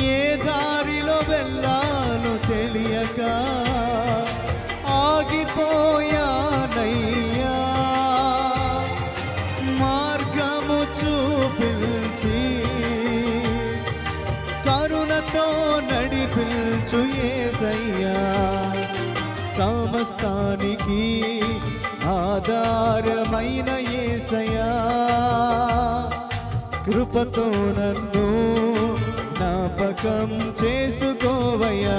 ఏ దారిలో వెళ్ళాలో తెలియక ఆగిపోయానయ్యా. మార్గము చూపించి కరుణతో నడిపించు ఏసయ్యా. సమస్తానికి ఆధారమైన ఏసయ్యా. కృపతో నన్ను జ్ఞాపకం చేసుకోవయ్యా.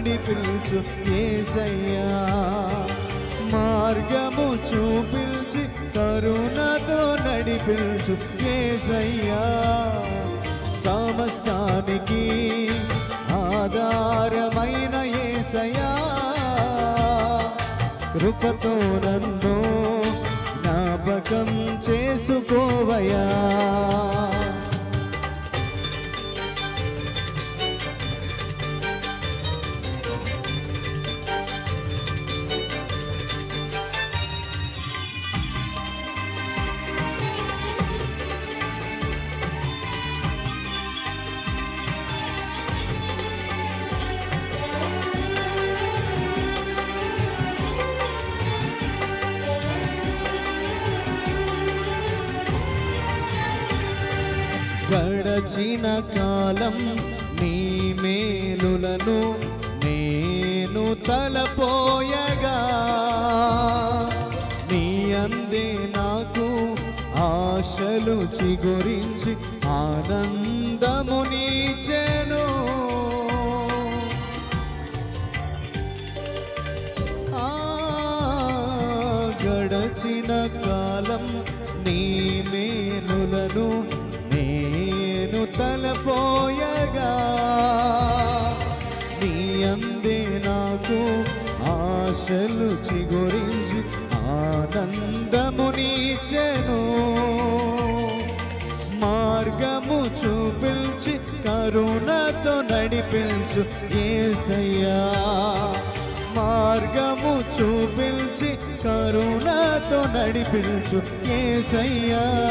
కరుణతో పిలుచు ఏసయ్యా. మార్గము చూపిల్చి కరుణతో నడిపించు ఏసయ్యా. సమస్తానికి ఆధారమైన ఏసయ్యా. కృపతో నన్ను జ్ఞాపకం చేసుకోవయా గడిచిన కాలం నీ మేలులను నేను తలపోయగా. నీ అందే నాకు ఆశలు చిగురించి ఆనందము నీచెను. ఆ గడచిన కాలం నీ మేలులను తలపోయగా నీ అందే నాకు ఆశలు చిగురించి ఆనందము నీచెను. మార్గము చూపించి కరుణతో నడిపించు ఏసయ్యా. మార్గము చూపించి కరుణతో నడిపించు ఏసయ్యా.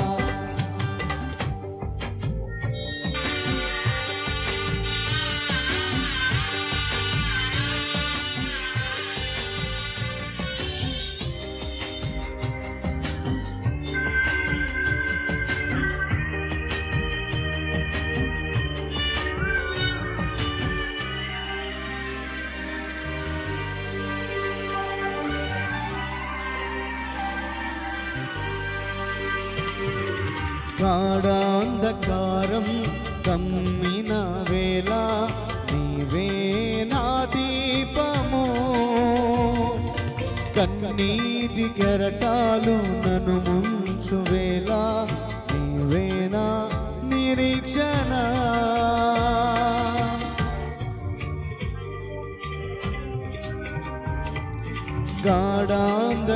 కమ్మిన వేళ నీవే నా దీపము. కన్నీటి కెరటాలు నన్ను ముంచు వేళ నీవేనా నిరీక్షణ. గాఢాంధకారం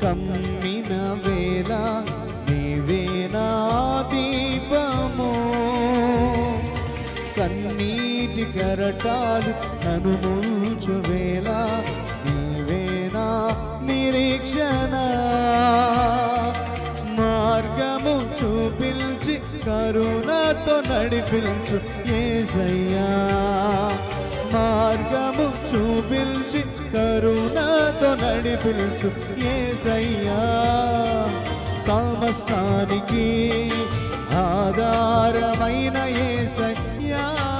కమ్మిన వేళ కరటాలు నన్ను ముంచు వేళ నీవే నిరీక్షణ? మార్గము చూపించి కరుణతో నడిపించు ఏసయ్యా. మార్గము చూపించి కరుణతో నడిపించు ఏసయ్యా. సమస్తానికి ఆధారమైన ఏసయ్యా.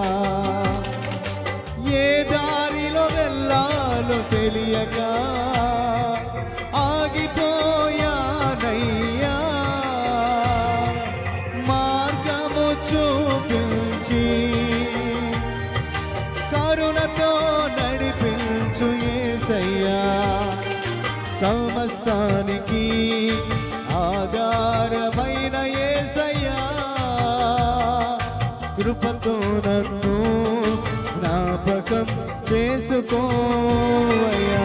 నన్ను జ్ఞాపకం చేసుకోవయ్యా